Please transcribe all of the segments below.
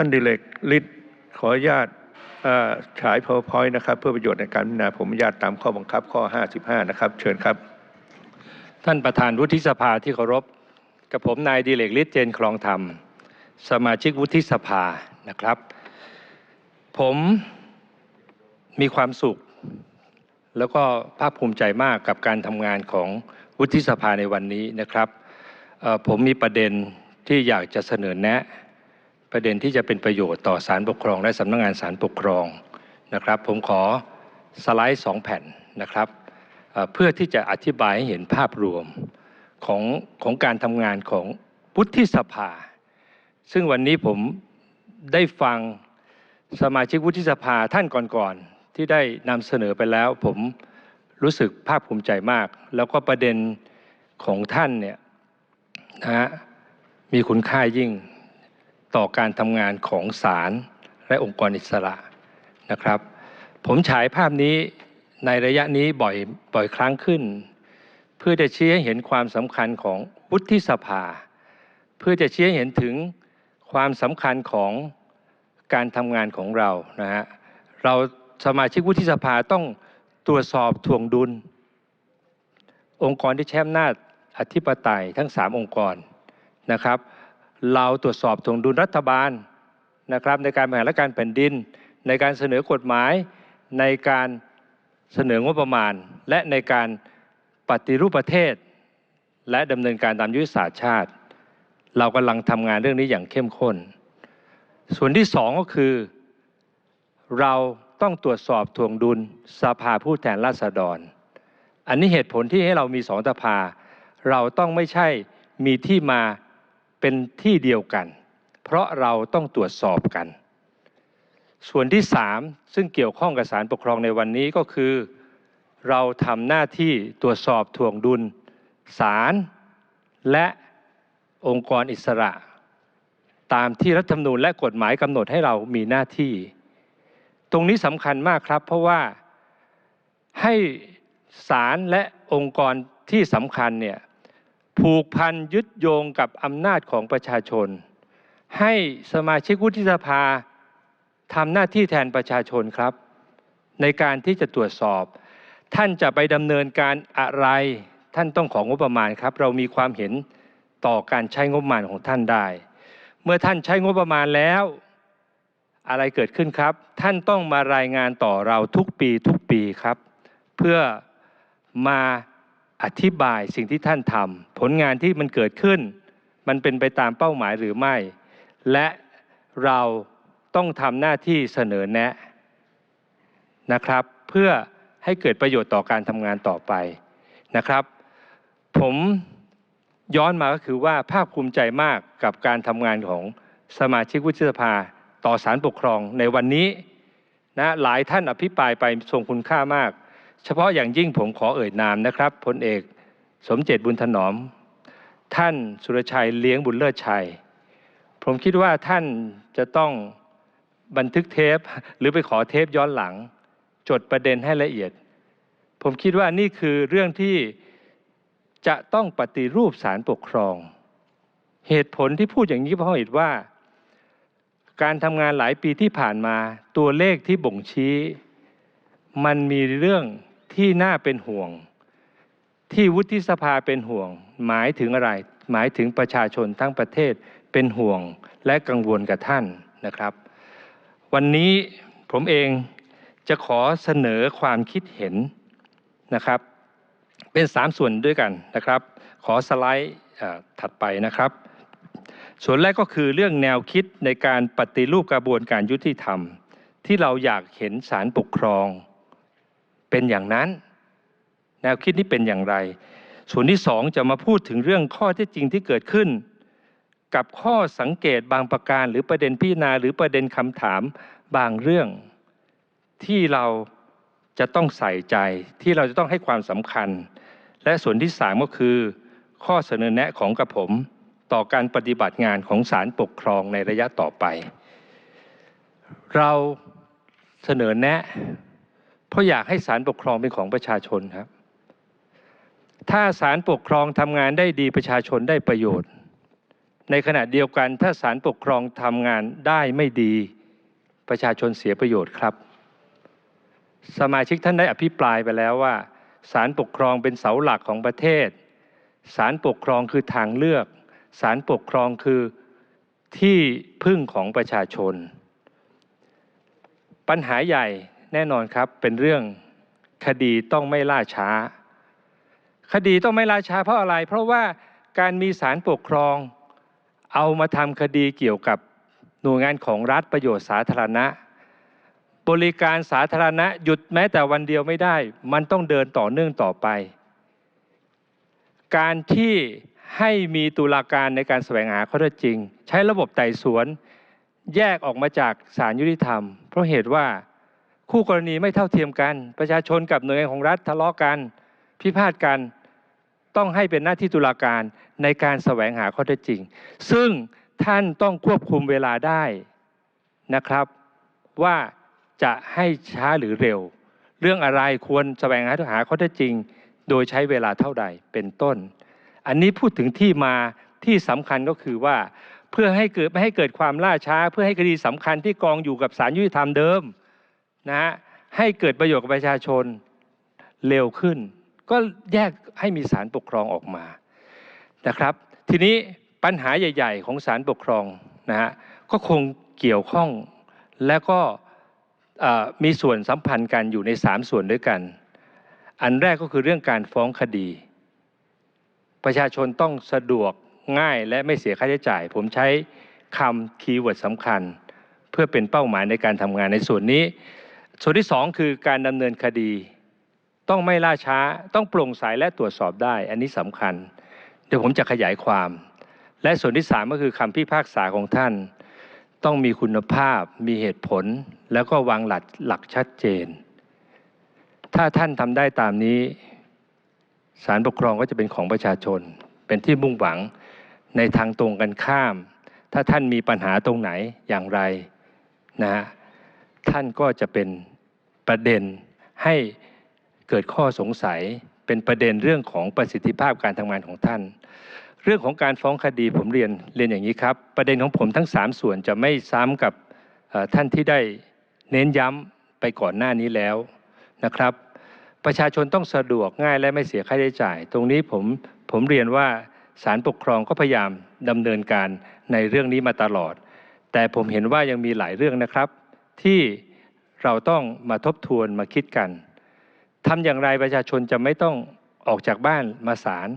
ท่านดิเลกฤทธิ์ขออนุญาตฉาย powerpoint นะครับ เพื่อประโยชน์ในการพิจารณาผมอนุญาตตามข้อบังคับข้อ 55 นะครับ เชิญครับ ท่านประธานวุฒิสภาที่เคารพกับผมนายดิเลกฤทธิ์เจนคลองธรรม สมาชิกวุฒิสภานะครับ ผมมีความสุข แล้วก็ภาคภูมิใจมากกับการทำงานของวุฒิสภาในวันนี้นะครับผมมีประเด็นที่อยากจะเสนอแนะ ประเด็นที่จะเป็นประโยชน์ต่อศาลปกครอง และสำนักงานศาลปกครองนะครับ ผมขอสไลด์สองแผ่นนะครับเพื่อที่จะอธิบายให้เห็นภาพรวมของของการทำงานของวุฒิสภา ซึ่งวันนี้ผมได้ฟังสมาชิกวุฒิสภาท่านก่อนๆที่ได้นำเสนอไปแล้ว ผมรู้สึกภาคภูมิใจมาก แล้วก็ประเด็นของท่านเนี่ยนะฮะมีคุณค่ายิ่ง ต่อการทำงานของศาลและองค์กรอิสระนะครับ ผมฉายภาพนี้ในระยะนี้บ่อยบ่อยครั้งขึ้น เพื่อจะชี้ให้เห็นความสำคัญของวุฒิสภา เพื่อจะชี้ให้เห็นถึงความสำคัญของการทำงานของเรานะฮะเราสมาชิกวุฒิสภาต้องตรวจสอบทวงดุล องค์กรที่ใช้อำนาจอธิปไตยทั้ง 3 องค์กรนะครับ เราตรวจสอบทวงดุลรัฐบาลนะครับในการบริหารการแผ่นดิน ในการเสนอกฎหมาย ในการเสนองบประมาณ และในการปฏิรูปประเทศ และดำเนินการตามยุทธศาสตร์ชาติ เรากำลังทำงานเรื่องนี้อย่างเข้มข้น ส่วนที่สองก็คือ เราต้องตรวจสอบทวงดุลสภาผู้แทนราษฎร อันนี้เหตุผลที่ให้เรามีสองสภา เราต้องไม่ใช่มีที่มา เป็นที่เดียวกัน เพราะเราต้องตรวจสอบกัน ส่วนที่สามซึ่งเกี่ยวข้องกับสารปกครองในวันนี้ก็คือ เราทำหน้าที่ตรวจสอบทวงดุลศาลและองค์กรอิสระ ตามที่รัฐธรรมนูญและกฎหมายกำหนดให้เรามีหน้าที่ ตรงนี้สำคัญมากครับ เพราะว่าให้ศาลและองค์กรที่สำคัญเนี่ย ผูกพันยึดโยงกับอำนาจของประชาชน ให้สมาชิกวุฒิสภาทำหน้าที่แทนประชาชนครับ ในการที่จะตรวจสอบ ท่านจะไปดำเนินการอะไร ท่านต้องของงบประมาณครับ เรามีความเห็นต่อการใช้งบประมาณของท่านได้ เมื่อท่านใช้งบประมาณแล้ว อะไรเกิดขึ้นครับ ท่านต้องมารายงานต่อเราทุกปีทุกปีครับ เพื่อมา อธิบายสิ่งที่ท่านทำผลงานที่มันเกิดขึ้น มันเป็นไปตามเป้าหมายหรือไม่ และเราต้องทำหน้าที่เสนอแนะนะครับ เพื่อให้เกิดประโยชน์ต่อการทำงานต่อไปนะครับ ผมย้อนมาก็คือว่าภาคภูมิใจมากกับการทำงานของสมาชิกวุฒิสภาต่อสารปกครองในวันนี้นะหลายท่านอภิปรายไปทรงคุณค่ามาก เฉพาะอย่างยิ่งผมขอเอ่ยนามนะครับพลเอกสมเจตบุญถนอม ท่านสุรชัยเลี้ยงบุญเลิศชัย ผมคิดว่าท่านจะต้องบันทึกเทป หรือไปขอเทปย้อนหลัง จดประเด็นให้ละเอียด ผมคิดว่านี่คือเรื่องที่จะต้องปฏิรูปสารปกครอง เหตุผลที่พูดอย่างนี้เพราะเหตุว่า การทำงานหลายปีที่ผ่านมาตัวเลขที่บ่งชี้ มันมีเรื่องที่น่าเป็นห่วง ที่วุฒิสภาเป็นห่วง หมายถึงอะไร หมายถึงประชาชนทั้งประเทศเป็นห่วงและกังวลกับท่านนะครับ วันนี้ผมเองจะขอเสนอความคิดเห็นนะครับ เป็นสามส่วนด้วยกันนะครับ ขอสไลด์ถัดไปนะครับ ส่วนแรกก็คือเรื่องแนวคิดในการปฏิรูปกระบวนการยุติธรรม ที่เราอยากเห็นศาลปกครอง เป็นอย่างนั้น แนวคิดนี้เป็นอย่างไร ส่วนที่สองจะมาพูดถึงเรื่องข้อเท็จจริงที่เกิดขึ้น กับข้อสังเกตบางประการ หรือประเด็นพิจารณาหรือประเด็นคำถามบางเรื่อง ที่เราจะต้องใส่ใจที่เราจะต้องให้ความสำคัญ และส่วนที่สามก็คือ ข้อเสนอแนะของกระผมต่อการปฏิบัติงานของศาลปกครองในระยะต่อไป เราเสนอแนะ เพราะอยากให้ศาลปกครองเป็นของประชาชนครับ ถ้าศาลปกครองทำงานได้ดีประชาชนได้ประโยชน์ ในขณะเดียวกันถ้าศาลปกครองทำงานได้ไม่ดีประชาชนเสียประโยชน์ครับ สมาชิกท่านได้อภิปรายไปแล้วว่าศาลปกครองเป็นเสาหลักของประเทศศาลปกครองคือทางเลือกศาลปกครองคือที่พึ่งของประชาชน ปัญหาใหญ่ แน่นอนครับเป็นเรื่องคดีต้องไม่ล่าช้า คดีต้องไม่ล่าช้าเพราะอะไร เพราะว่าการมีศาลปกครอง เอามาทำคดีเกี่ยวกับหน่วยงานของรัฐประโยชน์สาธารณะ บริการสาธารณะหยุดแม้แต่วันเดียวไม่ได้ มันต้องเดินต่อเนื่องต่อไป การที่ให้มีตุลาการในการแสวงหาข้อเท็จจริง ใช้ระบบไต่สวน แยกออกมาจากศาลยุติธรรม เพราะเหตุว่า คู่กรณีไม่เท่าเทียมกัน ประชาชนกับหน่วยงานของรัฐทะเลาะกันพิพาทกันต้องให้เป็นหน้าที่ตุลาการในการแสวงหาข้อเท็จจริง ซึ่งท่านต้องควบคุมเวลาได้นะครับ ว่าจะให้ช้าหรือเร็ว เรื่องอะไรควรแสวงหาหาข้อเท็จจริง โดยใช้เวลาเท่าใดเป็นต้น อันนี้พูดถึงที่มาที่สำคัญก็คือว่า เพื่อให้เกิดไม่ให้เกิดความล่าช้า เพื่อให้คดีสำคัญที่กองอยู่กับศาลยุติธรรมเดิม นะฮะให้เกิดประโยชน์กับประชาชนเร็วขึ้น ก็แยกให้มีศาลปกครองออกมานะครับ ทีนี้ปัญหาใหญ่ ๆ ของศาลปกครองนะฮะก็คงเกี่ยวข้องและก็มีส่วนสัมพันธ์กันอยู่ใน 3 ส่วนด้วยกัน อันแรกก็คือเรื่องการฟ้องคดี ประชาชนต้องสะดวกง่ายและไม่เสียค่าใช้จ่าย ผมใช้คำคีย์เวิร์ดสำคัญ เพื่อเป็นเป้าหมายในการทำงานในส่วนนี้ ส่วนที่สองคือการดำเนินคดี ต้องไม่ล่าช้าต้องโปร่งใสและตรวจสอบได้ อันนี้สำคัญ เดี๋ยวผมจะขยายความ และส่วนที่สามก็คือคำพิพากษาของท่าน ต้องมีคุณภาพ มีเหตุผล แล้วก็วางหลักหลักชัดเจน ถ้าท่านทำได้ตามนี้ศาลปกครองก็จะเป็นของประชาชน เป็นที่มุ่งหวังในทางตรงกันข้าม ถ้าท่านมีปัญหาตรงไหนอย่างไรนะฮะ ท่านก็จะเป็นประเด็นให้เกิดข้อสงสัยเป็นประเด็นเรื่องของประสิทธิภาพการทำงานของท่าน เรื่องของการฟ้องคดีผมเรียนเรียนอย่างนี้ครับ ประเด็นของผมทั้ง 3 ส่วนจะไม่ซ้ำกับท่านที่ได้เน้นย้ำไปก่อนหน้านี้แล้วนะครับ ประชาชนต้องสะดวกง่ายและไม่เสียค่าใช้จ่าย ตรงนี้ผมผมเรียนว่าศาลปกครองก็พยายามดำเนินการในเรื่องนี้มาตลอด แต่ผมเห็นว่ายังมีหลายเรื่องนะครับ ที่เราต้องมาทบทวนมาคิดกันทำอย่างไรประชาชนจะไม่ต้องออกจากบ้านมาศาล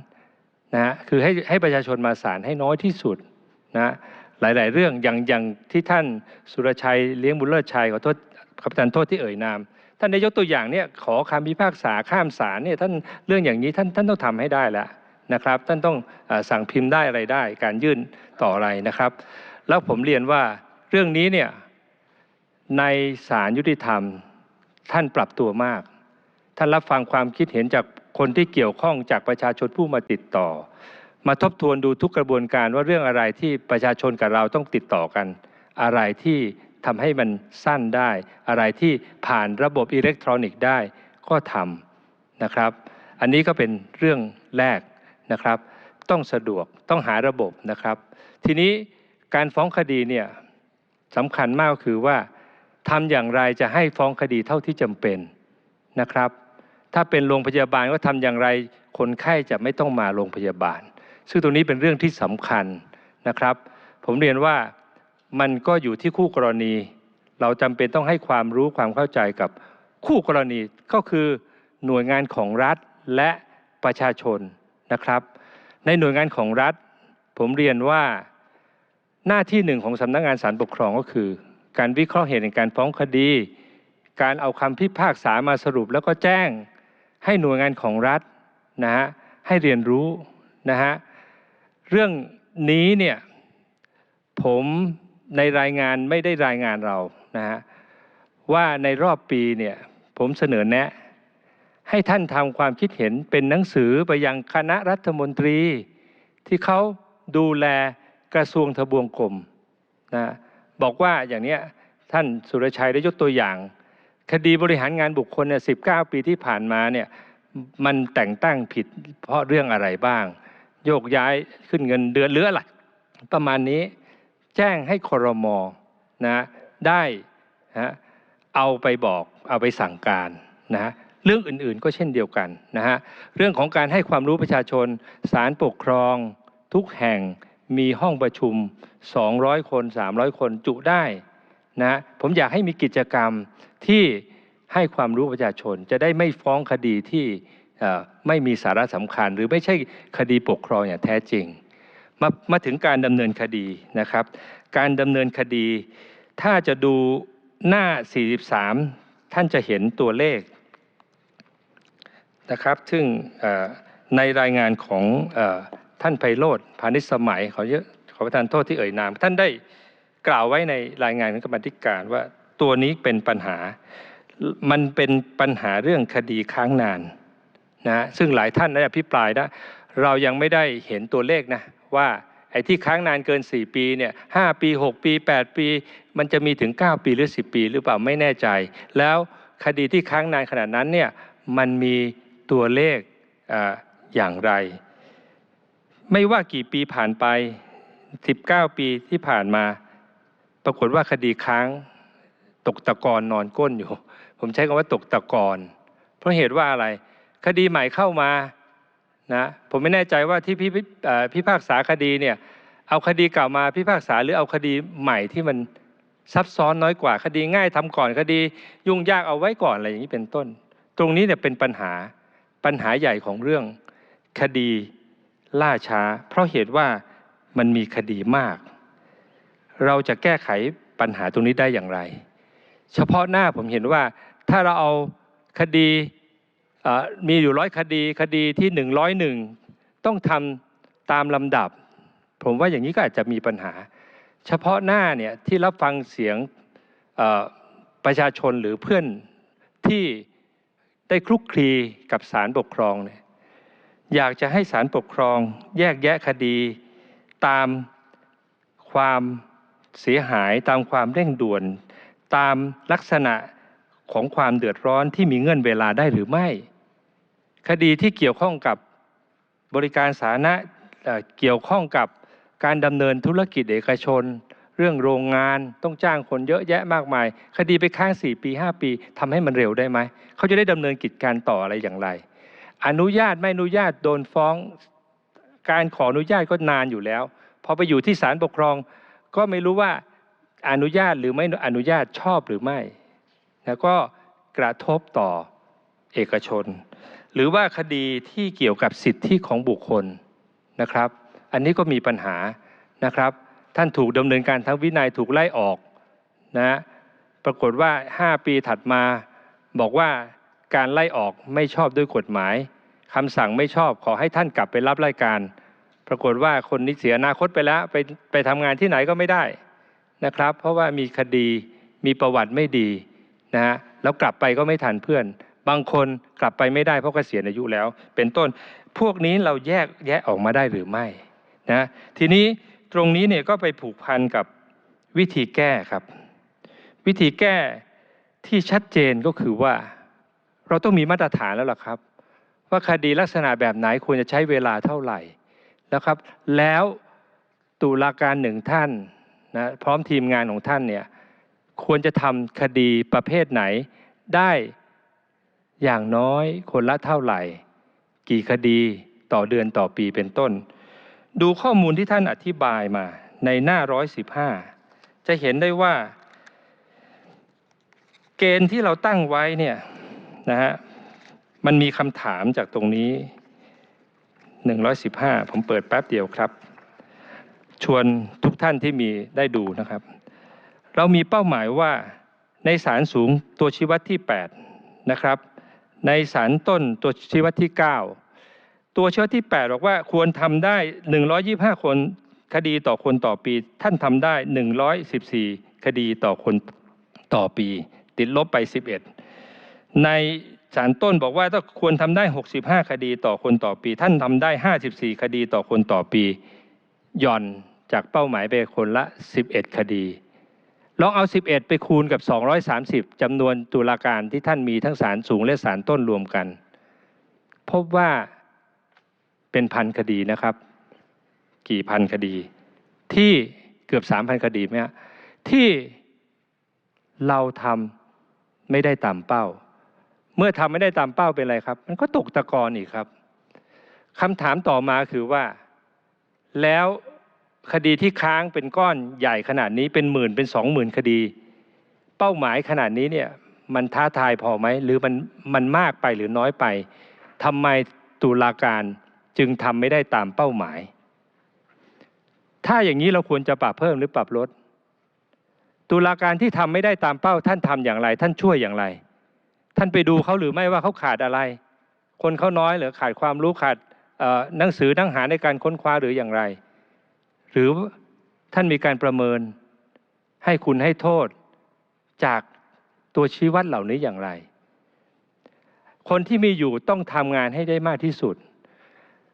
นะฮะคือให้ให้ประชาชนมาศาลให้น้อยที่สุดนะหลาย ๆ เรื่องอย่างอย่างที่ท่านสุรชัยเลี้ยงบุญเลิศชัยขอโทษขอประทานโทษที่เอ่ยนาม ท่านได้ยกตัวอย่างเนี่ยขอคำพิพากษาข้ามศาลเนี่ยท่านเรื่องอย่างนี้ท่านท่านต้องทำให้ได้แล้วนะครับ ท่านต้องอสั่งพิมพ์ได้อะไรได้ การยื่นต่ออะไรนะครับ แล้วผมเรียนว่าเรื่องนี้เนี่ย ในศาลยุติธรรม ท่านปรับตัวมาก ท่านรับฟังความคิดเห็นจากคนที่เกี่ยวข้องจากประชาชนผู้มาติดต่อ มาทบทวนดูทุกกระบวนการว่าเรื่องอะไรที่ประชาชนกับเราต้องติดต่อกัน อะไรที่ทำให้มันสั้นได้ อะไรที่ผ่านระบบอิเล็กทรอนิกส์ได้ก็ทำนะครับ อันนี้ก็เป็นเรื่องแรกนะครับ ต้องสะดวกต้องหาระบบนะครับ ทีนี้การฟ้องคดีเนี่ยสำคัญมากก็คือว่า ทำอย่างไรจะให้ฟ้องคดีเท่าที่จำเป็นนะครับ ถ้าเป็นโรงพยาบาลก็ทำอย่างไรคนไข้จะไม่ต้องมาโรงพยาบาล ซึ่งตรงนี้เป็นเรื่องที่สำคัญนะครับ ผมเรียนว่ามันก็อยู่ที่คู่กรณี เราจำเป็นต้องให้ความรู้ความเข้าใจกับคู่กรณีก็คือหน่วยงานของรัฐและประชาชนนะครับ ในหน่วยงานของรัฐ ผมเรียนว่าหน้าที่หนึ่งของสำนักงานศาลปกครองก็คือ การวิเคราะห์เหตุในการฟ้องคดี การเอาคำพิพากษามาสรุปแล้วก็แจ้งให้หน่วยงานของรัฐนะฮะให้เรียนรู้นะฮะเรื่องนี้เนี่ยผมในรายงานไม่ได้รายงานเรานะฮะว่าในรอบปีเนี่ยผมเสนอแนะ ให้ท่านทำความคิดเห็นเป็นหนังสือไปยังคณะรัฐมนตรี ที่เขาดูแลกระทรวงทบวงกรมนะ บอกว่าอย่างเนี้ยท่านสุรชัยได้ยกตัวอย่าง คดีบริหารงานบุคคลเนี่ยสิปีที่ผ่านมาเนี่ยมันแต่งตั้งผิดเพราะเรื่องอะไรบ้าง โยกย้ายขึ้นเงินเดือนหรืออะไรประมาณนี้แจ้งให้ครมนะได้นะเอาไปบอกเอาไปสั่งการนะเรื่องอื่นๆก็เช่นเดียวกันนะฮะเรื่องของการให้ความรู้ประชาชนศาลปกครองทุกแห่ง มีห้องประชุม 200 คน 300 คนจุได้นะผมอยากให้มีกิจกรรมที่ให้ความรู้ประชาชน จะได้ไม่ฟ้องคดีที่ไม่มีสาระสำคัญ หรือไม่ใช่คดีปกครองอย่างแท้จริง มามาถึงการดำเนินคดีนะครับ การดำเนินคดี ถ้าจะดูหน้า 43 ท่านจะเห็นตัวเลขนะครับ ซึ่งในรายงานของอ ท่านไพโรธพานิชสมัยขอเยอะขอประทานโทษที่เอ่ยนาม ท่านได้กล่าวไว้ในรายงานของกรรมธิการว่าตัวนี้เป็นปัญหา มันเป็นปัญหาเรื่องคดีค้างนานนะซึ่งหลายท่านได้อภิปรายนะเรายังไม่ได้เห็นตัวเลขนะว่าไอ้ที่ค้างนานเกิน 4 ปีเนี่ยหปี 6 ปี 8 ปี มันจะมีถึง 9 ปีหรือ 10 ปี หรือเปล่าไม่แน่ใจ แล้วคดีที่ค้างนานขนาดนั้นเนี่ยมันมีตัวเลขออย่างไร ไม่ว่ากี่ปีผ่านไป 19 ปีที่ผ่านมา ปรากฏว่าคดีค้างตกตะกอนนอนก้นอยู่ ผมใช้คำว่าตกตะกอนเพราะเหตุว่าอะไร คดีใหม่เข้ามานะผมไม่แน่ใจว่าที่พิพิเอ่พิพากษาคดีเนี่ยเอาคดีเก่ามาพิพากษาหรือเอาคดีใหม่ที่มันซับซ้อนน้อยกว่าคดีง่ายทำก่อนคดียุ่งยากเอาไว้ก่อนอะไรอย่างนี้เป็นต้น ตรงนี้เนี่ยเป็นปัญหาปัญหาใหญ่ของเรื่องคดี ล่าช้า เพราะเหตุว่ามันมีคดีมาก เราจะแก้ไขปัญหาตรงนี้ได้อย่างไร เฉพาะหน้าผมเห็นว่าถ้าเราเอาคดีมีอยู่ร้อยคดีคดีที่หนึ่งร้อยหนึ่งต้องทำตามลำดับ ผมว่าอย่างนี้ก็อาจจะมีปัญหา เฉพาะหน้าเนี่ยที่รับฟังเสียงประชาชนหรือเพื่อนที่ได้คลุกคลีกับศาลปกครองเนี่ย อยากจะให้ศาลปกครองแยกแยะคดีตามความเสียหายตามความเร่งด่วน ตามลักษณะของความเดือดร้อนที่มีเงื่อนเวลาได้หรือไม่ คดีที่เกี่ยวข้องกับบริการสาธารณะเอ่อเกี่ยวข้องกับการดำเนินธุรกิจเอกชน เรื่องโรงงานต้องจ้างคนเยอะแยะมากมาย คดีไปค้าง 4 ปี 5 ปีทำให้มันเร็วได้ไหม เขาจะได้ดำเนินกิจการต่ออะไรอย่างไร อนุญาตไม่อนุญาตโดนฟ้อง การขออนุญาตก็นานอยู่แล้วพอไปอยู่ที่ศาลปกครอง ก็ไม่รู้ว่าอนุญาตหรือไม่อนุญาตชอบหรือไม่แล้วก็กระทบต่อเอกชน หรือว่าคดีที่เกี่ยวกับสิทธิของบุคคลนะครับ อันนี้ก็มีปัญหานะครับ ท่านถูกดำเนินการทั้งวินัยถูกไล่ออกนะปรากฏว่า 5 ปีถัดมาบอกว่า การไล่ออกไม่ชอบด้วยกฎหมายคำสั่งไม่ชอบขอให้ท่านกลับไปรับรายการ ปรากฏว่าคนนี้เสียอนาคตไปแล้วไปไปทำงานที่ไหนก็ไม่ได้นะครับ เพราะว่ามีคดีมีประวัติไม่ดีนะฮะแล้วกลับไปก็ไม่ทันเพื่อน บางคนกลับไปไม่ได้เพราะเกษียณอายุแล้ว เป็นต้นพวกนี้เราแยกแยะออกมาได้หรือไม่นะทีนี้ตรงนี้เนี่ยก็ไปผูกพันกับวิธีแก้ครับ วิธีแก้ที่ชัดเจนก็คือว่า เราต้องมีมาตรฐานแล้วล่ะครับ ว่าคดีลักษณะแบบไหนควรจะใช้เวลาเท่าไหร่แล้วครับ แล้วตุลาการหนึ่งท่านนะพร้อมทีมงานของท่านเนี่ยควรจะทำคดีประเภทไหนได้อย่างน้อยคนละเท่าไหร่ กี่คดีต่อเดือนต่อปีเป็นต้น ดูข้อมูลที่ท่านอธิบายมาในหน้า 115 จะเห็นได้ว่า เกณฑ์ที่เราตั้งไว้เนี่ย นะฮะมันมีคำถามจากตรงนี้ 115 ผมเปิดแป๊บเดียวครับ ชวนทุกท่านที่มีได้ดูนะครับ เรามีเป้าหมายว่าในศาลสูงตัวชี้วัดที่ 8 นะครับ ในศาลต้นตัวชี้วัดที่ 9 ตัวชี้วัดที่ 8 บอกว่าควรทำได้ 125 คนคดีต่อคนต่อปี ท่านทำได้ 114 คดีต่อคนต่อปี ติดลบไป 11 ในศาลต้นบอกว่าถ้าควรทำได้ 65 คดีต่อคนต่อปี ท่านทำได้ 54 คดีต่อคนต่อปีหย่อนจากเป้าหมายไปคนละ 11 คดี ลองเอา 11 ไปคูณกับ 230จำนวนตุลาการที่ท่านมีทั้งศาลสูงและศาลต้นรวมกัน พบว่าเป็นพันคดีนะครับ กี่พันคดี ที่เกือบ 3,000 คดีไหมฮะที่เราทำไม่ได้ตามเป้า เมื่อทำไม่ได้ตามเป้าเป็นไรครับ มันก็ตกตะกอนอีกครับคำถามต่อมาคือว่า แล้วคดีที่ค้างเป็นก้อนใหญ่ขนาดนี้เป็นหมื่นเป็นสองหมื่นคดี เป้าหมายขนาดนี้เนี่ยมันท้าทายพอไหมหรือมันมันมากไปหรือน้อยไปทำไมตุลาการจึงทำไม่ได้ตามเป้าหมาย ถ้าอย่างนี้เราควรจะปรับเพิ่มหรือปรับลดตุลาการที่ทำไม่ได้ตามเป้าท่านทำอย่างไร ท่านช่วยอย่างไร ท่านไปดูเขาหรือไม่ว่าเขาขาดอะไร คนเขาน้อยหรือขาดความรู้ขาดหนังสือหนังหาในการค้นคว้าหรืออย่างไร หรือท่านมีการประเมินให้คุณให้โทษจากตัวชี้วัดเหล่านี้อย่างไร คนที่มีอยู่ต้องทำงานให้ได้มากที่สุด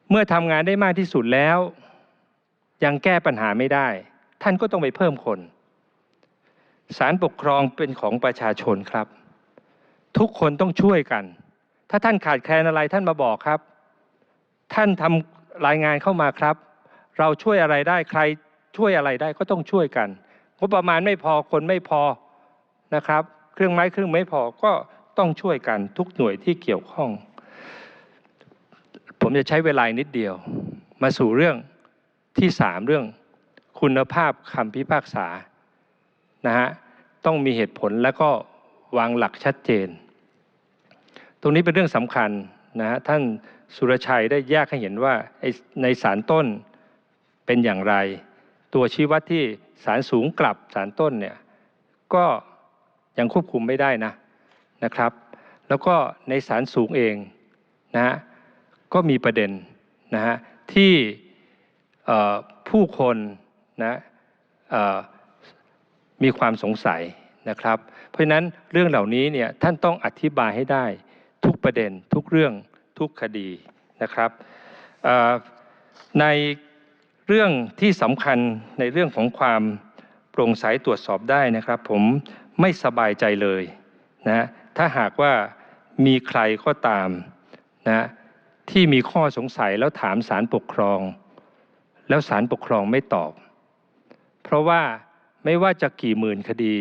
เมื่อทำงานได้มากที่สุดแล้ว ยังแก้ปัญหาไม่ได้ ท่านก็ต้องไปเพิ่มคนศาลปกครองเป็นของประชาชนครับ ทุกคนต้องช่วยกัน ถ้าท่านขาดแคลนอะไรท่านมาบอกครับ ท่านทำรายงานเข้ามาครับ เราช่วยอะไรได้ใครช่วยอะไรได้ก็ต้องช่วยกันงบประมาณไม่พอคนไม่พอนะครับ เครื่องไม้เครื่องไม่พอก็ต้องช่วยกันทุกหน่วยที่เกี่ยวข้อง ผมจะใช้เวลานิดเดียว มาสู่เรื่องที่สามเรื่องคุณภาพคำพิพากษานะฮะต้องมีเหตุผลแล้วก็วางหลักชัดเจน ตรงนี้เป็นเรื่องสำคัญนะฮะท่านสุรชัยได้แยกให้เห็นว่าในสารต้นเป็นอย่างไร ตัวชี้วัดที่สารสูงกลับสารต้นเนี่ยก็ยังควบคุมไม่ได้นะนะครับ แล้วก็ในสารสูงเองนะฮะก็มีประเด็นนะฮะที่ผู้คนนะมีความสงสัยนะครับ เพราะฉะนั้นเรื่องเหล่านี้เนี่ยท่านต้องอธิบายให้ได้ ทุกประเด็นทุกเรื่องทุกคดีนะครับในเรื่องที่สำคัญในเรื่องของความโปร่งใสตรวจสอบได้นะครับ ผมไม่สบายใจเลยนะถ้าหากว่ามีใครก็ตามนะที่มีข้อสงสัยแล้วถามศาลปกครอง แล้วศาลปกครองไม่ตอบ เพราะว่าไม่ว่าจะกี่หมื่นคดี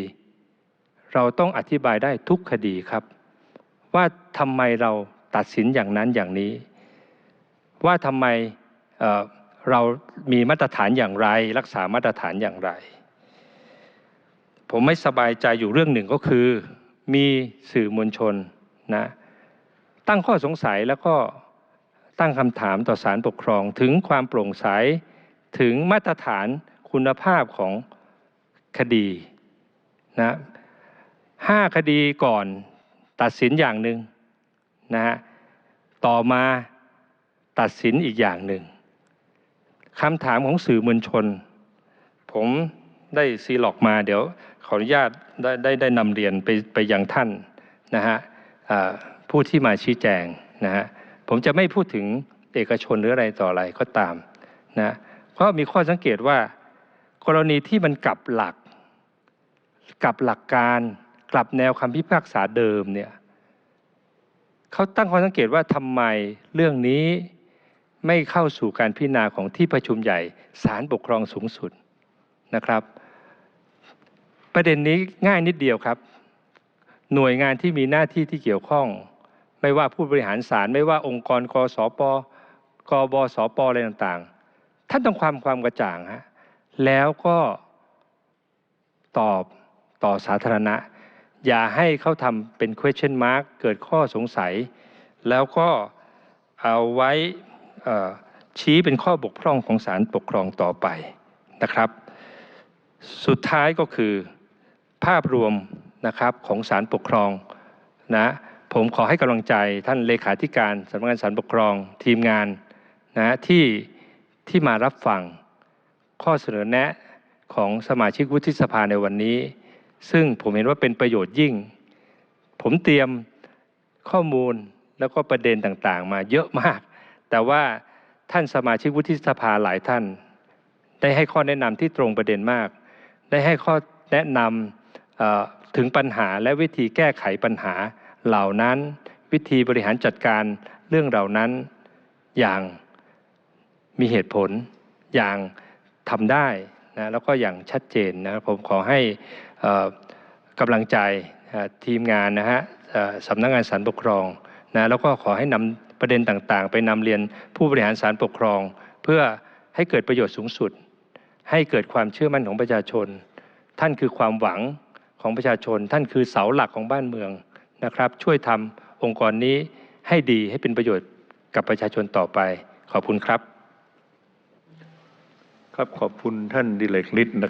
เราต้องอธิบายได้ทุกคดีครับ ว่าทำไมเราตัดสินอย่างนั้นอย่างนี้ ว่าทำไมเเรามีมาตรฐานอย่างไร รักษามาตรฐานอย่างไร ผมไม่สบายใจอยู่เรื่องหนึ่งก็คือ มีสื่อมวลชนนะตั้งข้อสงสัยแล้วก็ตั้งคำถามต่อศาลปกครองถึงความโปร่งใสถึงมาตรฐานคุณภาพของคดีนะห้าคดีก่อน ตัดสินอย่างหนึ่งนะฮะต่อมาตัดสินอีกอย่างหนึ่งคำถามของสื่อมวลชน ผมได้ซีล็อกมาเดี๋ยวขออนุญาตได้ได้ได้นำเรียนไปไปยังท่านนะฮะผู้ที่มาชี้แจงนะฮะผมจะไม่พูดถึงเอกชนหรืออะไรต่ออะไรก็ตามนะเพราะมีข้อสังเกตว่า กรณีที่มันกลับหลักกลับหลักการ กลับแนวคำพิพากษาเดิมเนี่ยเขาตั้งข้อสังเกตว่าทำไมเรื่องนี้ไม่เข้าสู่การพิจารณาของที่ประชุมใหญ่ศาลปกครองสูงสุดนะครับ ประเด็นนี้ง่ายนิดเดียวครับ หน่วยงานที่มีหน้าที่ที่เกี่ยวข้อง ไม่ว่าผู้บริหารศาลไม่ว่าองค์กรกสปกบสปอะไรต่างๆ ท่านต้องความความกระจ่างฮะแล้วก็ตอบต่อสาธารณะ อย่าให้เขาทำเป็น question mark เกิดข้อสงสัย แล้วก็เอาไว้ชี้เป็นข้อบกพร่องของศาลปกครองต่อไปนะครับ สุดท้ายก็คือภาพรวมนะครับของศาลปกครองนะผมขอให้กำลังใจท่านเลขาธิการสำนักงานศาลปกครองทีมงานนะที่ที่มารับฟังข้อเสนอแนะของสมาชิกวุฒิสภาในวันนี้ ซึ่งผมเห็นว่าเป็นประโยชน์ยิ่ง ผมเตรียมข้อมูลแล้วก็ประเด็นต่างๆ มาเยอะมาก แต่ว่าท่านสมาชิกวุฒิสภาหลายท่าน ได้ให้ข้อแนะนำที่ตรงประเด็นมาก ได้ให้ข้อแนะนำถึงปัญหาและวิธีแก้ไขปัญหาเหล่านั้น วิธีบริหารจัดการเรื่องเหล่านั้นอย่างมีเหตุผลอย่างทำได้นะแล้วก็อย่างชัดเจนนะครับผมขอให้ กำลังใจทีมงานนะฮะสำนักงานศาลปกครองนะแล้วก็ขอให้นำประเด็นต่างๆ ไปนำเรียนผู้บริหารศาลปกครอง เพื่อให้เกิดประโยชน์สูงสุด ให้เกิดความเชื่อมั่นของประชาชน ท่านคือความหวังของประชาชน ท่านคือเสาหลักของบ้านเมืองนะครับ ช่วยทำองค์กรนี้ให้ดีให้เป็นประโยชน์กับประชาชนต่อไป ขอบคุณครับ ครับขอบคุณท่านดิเลกฤทธิ์นะ